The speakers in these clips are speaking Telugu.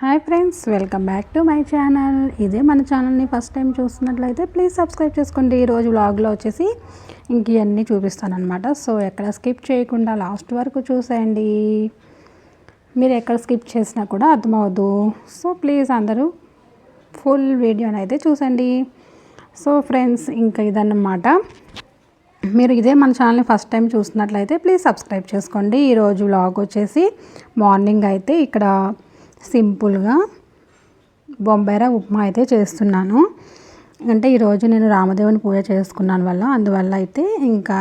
Hi friends welcome back to my channel ఇదే మన ఛానల్ని ఫస్ట్ టైం చూస్తున్నట్లయితే ప్లీజ్ సబ్స్క్రైబ్ చేసుకోండి. ఈరోజు వ్లాగ్లో వచ్చేసి ఇంక ఇవన్నీ చూపిస్తానమాట సో ఎక్కడ స్కిప్ చేయకుండా లాస్ట్ వరకు చూసేయండి. మీరు ఎక్కడ స్కిప్ చేసినా కూడా అర్థమవద్దు సో ప్లీజ్ అందరూ ఫుల్ వీడియోని అయితే చూసండి సో ఫ్రెండ్స్ ఇంకా ఇదన్నమాట. మీరు ఇదే మన ఛానల్ని ఫస్ట్ టైం చూస్తున్నట్లయితే ప్లీజ్ సబ్స్క్రైబ్ చేసుకోండి. ఈరోజు వ్లాగ్ వచ్చేసి మార్నింగ్ అయితే ఇక్కడ సింపుల్గా బొంబాయిరా ఉప్మా అయితే చేస్తున్నాను. అంటే ఈరోజు నేను రామదేవుని పూజ చేసుకున్నాను వల్ల అందువల్ల అయితే ఇంకా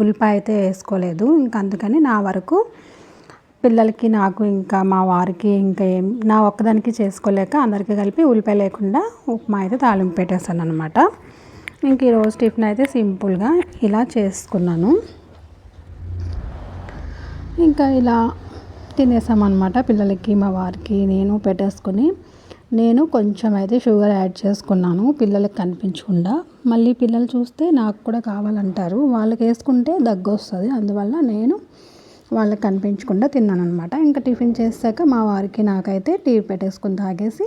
ఉల్లిపాయ అయితే వేసుకోలేదు. ఇంకా అందుకని నా వరకు పిల్లలకి నాకు ఇంకా మా వారికి ఇంకా ఏం నా ఒక్కదానికి చేసుకోలేక అందరికీ కలిపి ఉల్లిపాయ లేకుండా ఉప్మా అయితే తాలింపు పెట్టేస్తాను అనమాట ఇంక ఈరోజు టిఫిన్ అయితే సింపుల్గా ఇలా చేసుకున్నాను. ఇంకా ఇలా తినేసామన్నమాట పిల్లలకి మా వారికి. నేను పెట్టేసుకొని నేను కొంచెం అయితే షుగర్ యాడ్ చేసుకున్నాను పిల్లలకి కనిపించకుండా. మళ్ళీ పిల్లలు చూస్తే నాకు కూడా కావాలంటారు. వాళ్ళకి వేసుకుంటే దగ్గు వస్తుంది అందువల్ల నేను వాళ్ళకి కనిపించకుండా తిన్నాను అనమాట ఇంకా టిఫిన్ చేశాక మా వారికి నాకైతే టీ పెట్టేసుకుని తాగేసి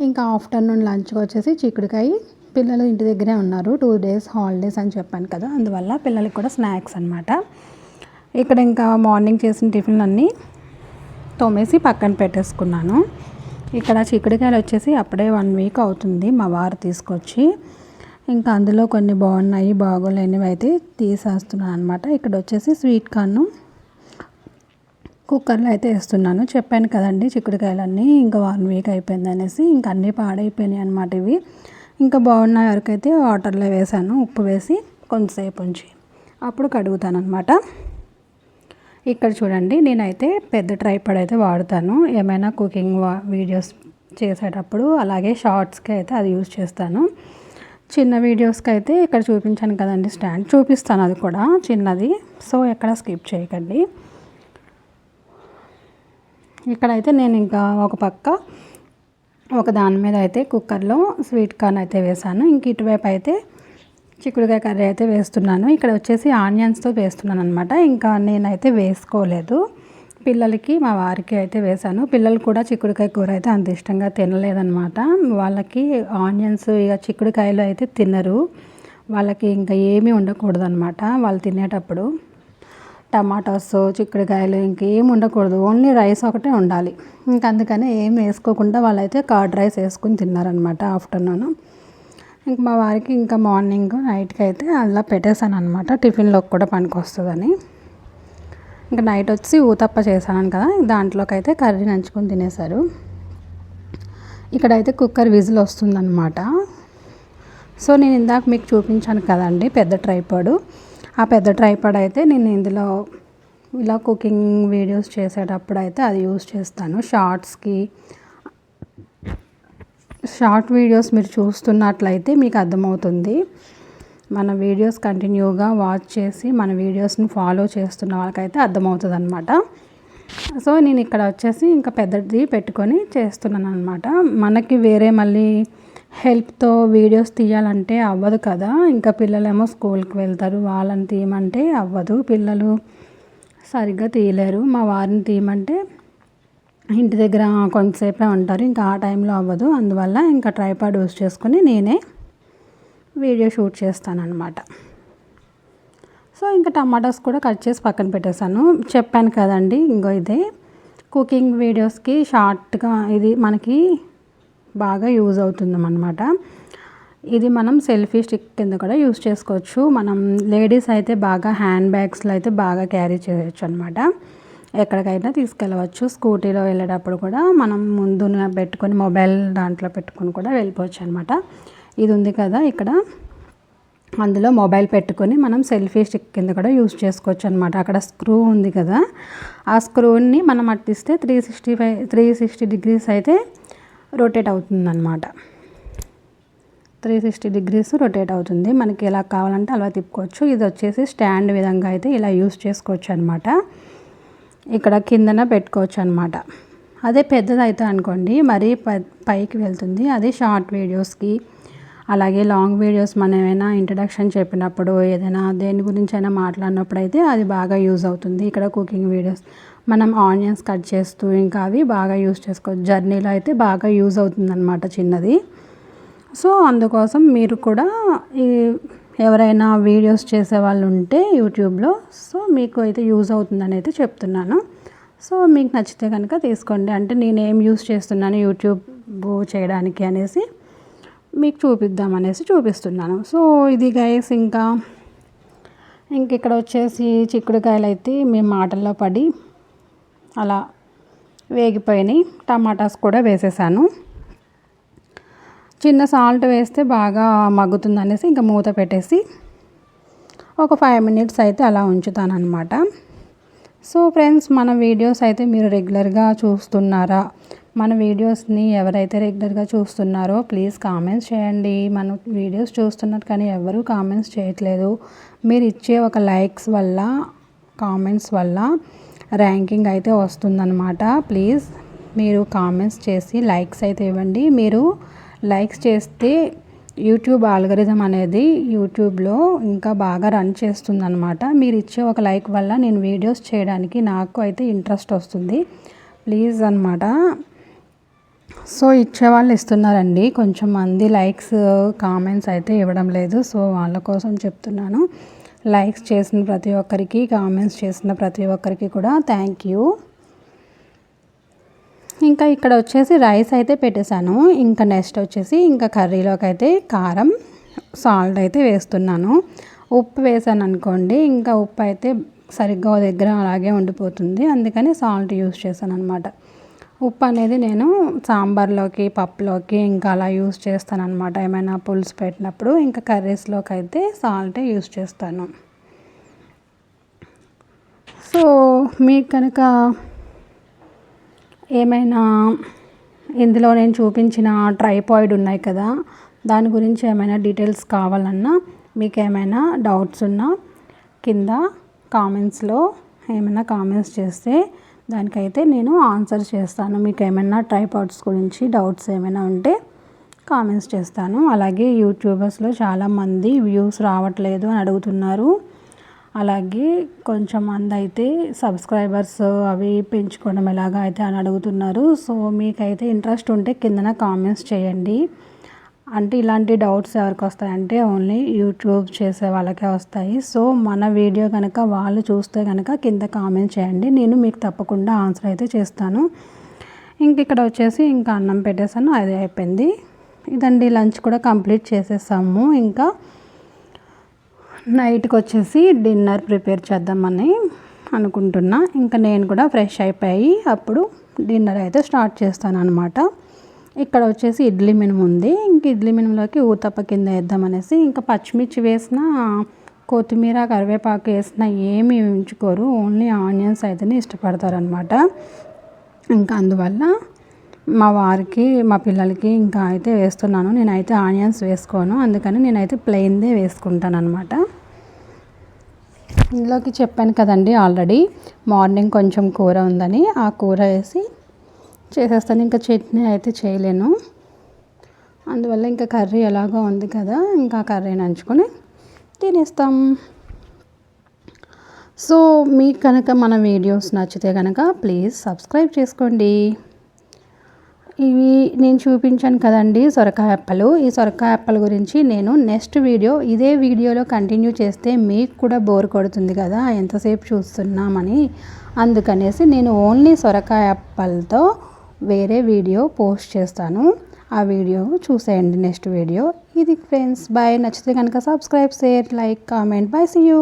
ఇంకా ఆఫ్టర్నూన్ లంచ్కి వచ్చేసి చిక్కుడుకాయ. పిల్లలు ఇంటి దగ్గరే ఉన్నారు. టూ డేస్ హాలిడేస్ అని చెప్పాను కదా. అందువల్ల పిల్లలకి కూడా స్నాక్స్ అనమాట ఇక్కడ ఇంకా మార్నింగ్ చేసిన టిఫిన్లు అన్నీ తోమేసి పక్కన పెట్టేసుకున్నాను. ఇక్కడ చిక్కుడుకాయలు వచ్చేసి అప్పుడే వన్ వీక్ అవుతుంది మా వారు తీసుకొచ్చి. ఇంకా అందులో కొన్ని బాగున్నాయి బాగోలేనివి అయితే తీసేస్తున్నాను అనమాట ఇక్కడ వచ్చేసి స్వీట్ కార్న్ కుక్కర్లో అయితే వేస్తున్నాను. చెప్పాను కదండి చిక్కుడుకాయలన్నీ ఇంకా వన్ వీక్ అయిపోయింది అనేసి ఇంకా అన్నీ పాడైపోయినాయి అనమాట ఇవి. ఇంకా బాగున్న వరకు అయితే వాటర్లో వేసాను ఉప్పు వేసి కొంతసేపు ఉంచి. అప్పుడు కడుగుతాను అనమాట ఇక్కడ చూడండి నేనైతే పెద్ద ట్రైపాడ్ అయితే వాడుతాను. ఏమైనా కుకింగ్ వీడియోస్ చేసేటప్పుడు అలాగే షార్ట్స్కి అయితే అది యూజ్ చేస్తాను. చిన్న వీడియోస్కి అయితే ఇక్కడ చూపించాను కదండి స్టాండ్ చూపిస్తాను అది కూడా చిన్నది. సో ఎక్కడ స్కిప్ చేయకండి. ఇక్కడైతే నేను ఇంకా ఒక పక్క ఒక దాని మీద అయితే కుక్కర్లో స్వీట్ కార్న్ అయితే వేసాను. ఇంక ఇటువైపు అయితే చిక్కుడుకాయ కర్రీ అయితే వేస్తున్నాను. ఇక్కడ వచ్చేసి ఆనియన్స్తో వేస్తున్నాను అనమాట ఇంకా నేనైతే వేసుకోలేదు. పిల్లలకి మా వారికి అయితే వేశాను. పిల్లలు కూడా చిక్కుడుకాయ కూర అయితే అంత ఇష్టంగా తినలేదనమాట వాళ్ళకి ఆనియన్స్ ఇక చిక్కుడుకాయలు అయితే తినరు. వాళ్ళకి ఇంకా ఏమీ ఉండకూడదు అనమాట వాళ్ళు తినేటప్పుడు. టమాటోస్ చిక్కుడుకాయలు ఇంకేం ఉండకూడదు. ఓన్లీ రైస్ ఒకటే ఉండాలి. ఇంకా అందుకని ఏం వేసుకోకుండా వాళ్ళైతే కర్డ్ రైస్ వేసుకుని తిన్నారనమాట ఆఫ్టర్నూన్. ఇంక మా వారికి ఇంకా మార్నింగ్ నైట్కి అయితే అలా పెట్టేశాను అనమాట టిఫిన్లోకి కూడా పనికొస్తుందని. ఇంకా నైట్ వచ్చి ఊతప్ప చేశాను కదా దాంట్లోకి అయితే కర్రీ నంచుకొని తినేశారు. ఇక్కడైతే కుక్కర్ విజిల్ వస్తుందన్నమాట. సో నేను ఇందాక మీకు చూపించాను కదండి పెద్ద ట్రైపాడు. ఆ పెద్ద ట్రైపాడ్ అయితే నేను ఇందులో ఇలా కుకింగ్ వీడియోస్ చేసేటప్పుడు అయితే అది యూస్ చేస్తాను. షార్ట్స్కి షార్ట్ వీడియోస్ మీరు చూస్తున్నట్లయితే మీకు అర్థమవుతుంది. మన వీడియోస్ కంటిన్యూగా వాచ్ చేసి మన వీడియోస్ని ఫాలో చేస్తున్న వాళ్ళకైతే అర్థమవుతుంది అనమాట సో నేను ఇక్కడ వచ్చేసి ఇంకా పెద్దది పెట్టుకొని చేస్తున్నాను అనమాట మనకి వేరే మళ్ళీ హెల్ప్తో వీడియోస్ తీయాలంటే అవ్వదు కదా. ఇంకా పిల్లలేమో స్కూల్కి వెళ్తారు వాళ్ళని తీయమంటే అవ్వదు. పిల్లలు సరిగ్గా తీయలేరు. మా వారిని తీయమంటే ఇంటి దగ్గర కొంతసేపే ఉంటారు ఇంకా ఆ టైంలో అవ్వదు. అందువల్ల ఇంకా ట్రైపాడ్ యూస్ చేసుకొని నేనే వీడియో షూట్ చేస్తానన్నమాట. సో ఇంకా టమాటాస్ కూడా కట్ చేసి పక్కన పెట్టేశాను. చెప్పాను కదండి ఇంకో ఇదే. కుకింగ్ వీడియోస్కి షార్ట్గా ఇది మనకి బాగా యూజ్ అవుతుందన్నమాట. ఇది మనం సెల్ఫీ స్టిక్ కింద కూడా యూస్ చేసుకోవచ్చు. మనం లేడీస్ అయితే బాగా హ్యాండ్ బ్యాగ్స్లో అయితే బాగా క్యారీ చేయొచ్చు అనమాట ఎక్కడికైనా తీసుకెళ్ళవచ్చు. స్కూటీలో వెళ్ళేటప్పుడు కూడా మనం ముందు పెట్టుకొని మొబైల్ దాంట్లో పెట్టుకొని కూడా వెళ్ళిపోవచ్చు అనమాట ఇది ఉంది కదా ఇక్కడ. అందులో మొబైల్ పెట్టుకొని మనం సెల్ఫీ స్టిక్ కింద కూడా యూస్ చేసుకోవచ్చు అనమాట అక్కడ స్క్రూ ఉంది కదా. ఆ స్క్రూని మనం అట్టిస్తే three sixty five three sixty degrees అయితే రొటేట్ అవుతుందన్నమాట. త్రీ సిక్స్టీ డిగ్రీస్ రొటేట్ అవుతుంది. మనకి ఎలా కావాలంటే అలా తిప్పుకోవచ్చు. ఇది వచ్చేసి స్టాండ్ విధంగా అయితే ఇలా యూస్ చేసుకోవచ్చు అనమాట ఇక్కడ కిందన పెట్టుకోవచ్చు అనమాట అదే పెద్దది అయితే అనుకోండి మరీ పైకి వెళ్తుంది. అది షార్ట్ వీడియోస్కి అలాగే లాంగ్ వీడియోస్ మనం ఏమైనా ఇంట్రడక్షన్ చెప్పినప్పుడు ఏదైనా దేని గురించి అయినా మాట్లాడినప్పుడు అయితే అది బాగా యూజ్ అవుతుంది. ఇక్కడ కుకింగ్ వీడియోస్ మనం ఆనియన్స్ కట్ చేస్తూ ఇంకా అవి బాగా యూజ్ చేసుకోవచ్చు జర్నీలో అయితే బాగా యూజ్ అవుతుంది అనమాట చిన్నది. సో అందుకోసం మీరు కూడా ఈ ఎవరైనా వీడియోస్ చేసే వాళ్ళు ఉంటే యూట్యూబ్లో. సో మీకు అయితే యూజ్ అవుతుందని అయితే చెప్తున్నాను. సో మీకు నచ్చితే కనుక తీసుకోండి. అంటే నేను ఏం యూస్ చేస్తున్నాను యూట్యూబ్ చేయడానికి అనేసి మీకు చూపిద్దాం అనేసి చూపిస్తున్నాను. సో ఇది గైస్ ఇంకా ఇంక ఇక్కడ వచ్చేసి చిక్కుడుకాయలు అయితే మేము మాటల్లో పడి అలా వేగిపోయినాయి. టమాటాస్ కూడా వేసేసాను. చిన్న సాల్ట్ వేస్తే బాగా మగ్గుతుంది అనేసి ఇంకా మూత పెట్టేసి ఒక ఫైవ్ మినిట్స్ అయితే అలా ఉంచుతాను అనమాట సో ఫ్రెండ్స్ మన వీడియోస్ అయితే మీరు రెగ్యులర్గా చూస్తున్నారా? మన వీడియోస్ని ఎవరైతే రెగ్యులర్గా చూస్తున్నారో ప్లీజ్ కామెంట్స్ చేయండి. మన వీడియోస్ చూస్తున్నారు కానీ ఎవరు కామెంట్స్ చేయట్లేదు. మీరు ఇచ్చే ఒక లైక్స్ వల్ల కామెంట్స్ వల్ల ర్యాంకింగ్ అయితే వస్తుందన్నమాట. ప్లీజ్ మీరు కామెంట్స్ చేసి లైక్స్ అయితే ఇవ్వండి. మీరు లైక్స్ చేస్తే యూట్యూబ్ ఆల్గరిజం అనేది యూట్యూబ్లో ఇంకా బాగా రన్ చేస్తుందన్నమాట. మీరు ఇచ్చే ఒక లైక్ వల్ల నేను వీడియోస్ చేయడానికి నాకు అయితే ఇంట్రెస్ట్ వస్తుంది. ప్లీజ్ అనమాట సో ఇచ్చేవాళ్ళు ఇస్తున్నారండి. కొంచెం మంది లైక్స్ కామెంట్స్ అయితే ఇవ్వడం లేదు. సో వాళ్ళ కోసం చెప్తున్నాను. లైక్స్ చేసిన ప్రతి ఒక్కరికి కామెంట్స్ చేసిన ప్రతి ఒక్కరికి కూడా థ్యాంక్ యూ ఇంకా ఇక్కడ వచ్చేసి రైస్ అయితే పెట్టేశాను. ఇంకా నెక్స్ట్ వచ్చేసి ఇంకా కర్రీలోకి అయితే కారం సాల్ట్ అయితే వేస్తున్నాను. ఉప్పు వేసాను అనుకోండి ఇంకా ఉప్పు అయితే సరిగ్గా దగ్గర అలాగే ఉండిపోతుంది. అందుకని సాల్ట్ యూస్ చేశాను అనమాట ఉప్పు అనేది నేను సాంబార్లోకి పప్పులోకి ఇంకా అలా యూస్ చేస్తాను అనమాట ఏమైనా పులుసు పెట్టినప్పుడు ఇంకా కర్రీస్లోకి అయితే సాల్టే యూస్ చేస్తాను. సో మీకు కనుక ఏమైనా ఇందులో నేను చూపించిన ట్రైపాయిడ్ ఉన్నాయి కదా దాని గురించి ఏమైనా డీటెయిల్స్ కావాలన్నా మీకు ఏమైనా డౌట్స్ ఉన్నా కింద కామెంట్స్లో ఏమైనా కామెంట్స్ చేస్తే దానికైతే నేను ఆన్సర్ చేస్తాను. మీకు ఏమైనా ట్రైపాడ్స్ గురించి డౌట్స్ ఏమైనా ఉంటే కామెంట్స్ చేస్తాను. అలాగే యూట్యూబర్స్లో చాలామంది వ్యూస్ రావట్లేదు అని అడుగుతున్నారు. అలాగే కొంచెం మంది అయితే సబ్స్క్రైబర్స్ అవి పెంచుకోవడం ఎలాగా అయితే అని అడుగుతున్నారు. సో మీకైతే ఇంట్రెస్ట్ ఉంటే కిందన కామెంట్స్ చేయండి. అంటే ఇలాంటి డౌట్స్ ఎవరికి వస్తాయంటే ఓన్లీ యూట్యూబ్ చేసే వాళ్ళకే వస్తాయి. సో మన వీడియో కనుక వాళ్ళు చూస్తే కనుక కింద కామెంట్ చేయండి. నేను మీకు తప్పకుండా ఆన్సర్ అయితే చేస్తాను. ఇంక ఇక్కడ వచ్చేసి ఇంకా అన్నం పెట్టేశాను. అది అయిపోయింది. ఇదండి లంచ్ కూడా కంప్లీట్ చేసేసాము. ఇంకా నైట్కి వచ్చేసి డిన్నర్ ప్రిపేర్ చేద్దామని అనుకుంటున్నా. ఇంకా నేను కూడా ఫ్రెష్ అయిపోయి అప్పుడు డిన్నర్ అయితే స్టార్ట్ చేస్తాను అనమాట ఇక్కడ వచ్చేసి ఇడ్లీ మినుము ఉంది. ఇంక ఇడ్లీ మినుములోకి ఊతప్ప కింద వేద్దామనేసి ఇంకా పచ్చిమిర్చి వేసిన కొత్తిమీర కరివేపాకు వేసిన ఏమి ఉంచుకోరు. ఓన్లీ ఆనియన్స్ అయితేనే ఇష్టపడతారనమాట ఇంకా అందువల్ల మా వారికి మా పిల్లలకి ఇంకా అయితే వేస్తున్నాను. నేనైతే ఆనియన్స్ వేసుకోను. అందుకని నేనైతే ప్లెయిన్దే వేసుకుంటాను అనమాట ఇందులోకి చెప్పాను కదండి ఆల్రెడీ. మార్నింగ్ కొంచెం కూర ఉందని ఆ కూర వేసి చేసేస్తాను. ఇంకా చట్నీ అయితే చేయలేను. అందువల్ల ఇంకా కర్రీ ఎలాగో ఉంది కదా ఇంకా కర్రీ నంచుకొని తినేస్తాం. సో మీకు కనుక మన వీడియోస్ నచ్చితే కనుక ప్లీజ్ సబ్స్క్రైబ్ చేసుకోండి. ఇవి నేను చూపించాను కదండి సొరకాయ అప్పలు. ఈ సొరకాయ అప్పల గురించి నేను నెక్స్ట్ వీడియో ఇదే వీడియోలో కంటిన్యూ చేస్తే మీకు కూడా బోర్ కొడుతుంది కదా ఎంతసేపు చూస్తున్నామని. అందుకనేసి నేను ఓన్లీ సొరకాయ అప్పలతో వేరే వీడియో పోస్ట్ చేస్తాను. ఆ వీడియో చూసేయండి నెక్స్ట్ వీడియో. ఇది ఫ్రెండ్స్ బాయ్. నచ్చితే కనుక subscribe share like comment. Bye see you.